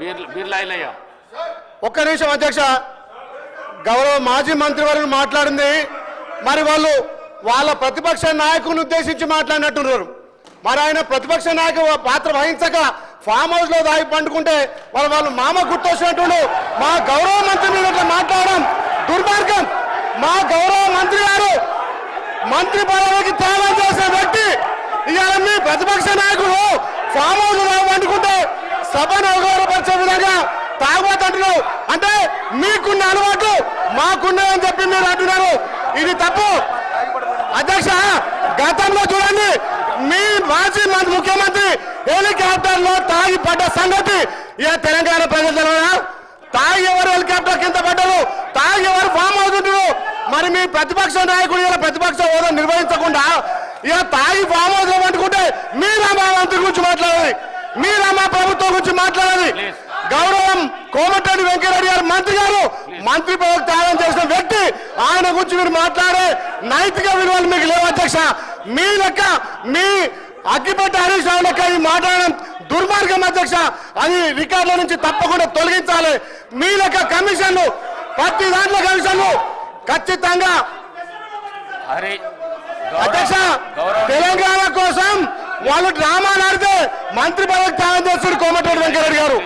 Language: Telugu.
ఐలయ్య ఒక్క నిమిషం అధ్యక్ష. గౌరవ మాజీ మంత్రి వారిని మాట్లాడింది. మరి వాళ్ళు వాళ్ళ ప్రతిపక్ష నాయకుని ఉద్దేశించి మాట్లాడినట్టున్నారు. మరి ఆయన ప్రతిపక్ష నాయకు పాత్ర వహించక ఫామ్ హౌస్లో దాగి పండుకుంటే వాళ్ళ వాళ్ళు మామ గుర్తొచ్చినట్టు మా గౌరవ మంత్రి మీద మాట్లాడడం దుర్మార్గం. మా గౌరవ మంత్రి గారు మంత్రి పదవికి త్యాగం చేసిన వ్యక్తి. ఇవాళ మీ ప్రతిపక్ష నాయకుడు ఫామ్ హౌస్లో పండుకుంటే సభను అవగాహనపరిచే విధంగా తాగబోతుంటున్నావు అంటే మీకున్న అలవాటు మాకున్నాయని చెప్పి మీరు అంటున్నారు. ఇది తప్పు. అధ్యక్ష గతంలో చూడండి మీ మాజీ మంత్రి ముఖ్యమంత్రి హెలికాప్టర్లో తాగి పడ్డ సంగతి ఇక తెలంగాణ ప్రజలు తాగి ఎవరు హెలికాప్టర్ కింద పడ్డరు? తాగి ఎవరు ఫామ్ అవుతుంటారు మరి మీ ప్రతిపక్ష నాయకుడు ఇలా ప్రతిపక్ష హోదా నిర్వహించకుండా ఇక తాగి ఫామ్ హౌస్ అనుకుంటే మీరు మీరా మా మంత్రి గురించి మాట్లాడాలి. మీరా మా ప్రభుత్వం గురించి మాట్లాడాలి. గౌరవం కోమటిరెడ్డి వెంకయ్యరెడ్డి గారు మంత్రి గారు. మంత్రి పదవి త్యాగం చేసిన వ్యక్తి. ఆయన గురించి మీరు మాట్లాడే నైతిక విలువలు మీకు లేవు అధ్యక్ష. మీ లెక్క మీ అగ్గిపెట్టి హరీష్ రావు లెక్క ఈ మాట్లాడడం దుర్మార్గం అధ్యక్ష. అది రికార్డుల నుంచి తప్పకుండా తొలగించాలి. మీ లెక్క కమిషన్లు ప్రతి దాంట్లో కమిషన్లు ఖచ్చితంగా అధ్యక్ష వాళ్ళు డ్రామాలు ఆడితే మంత్రి పదవి త్యాగం చేస్తారు కోమటిరెడ్డి వెంకరెడ్డి గారు.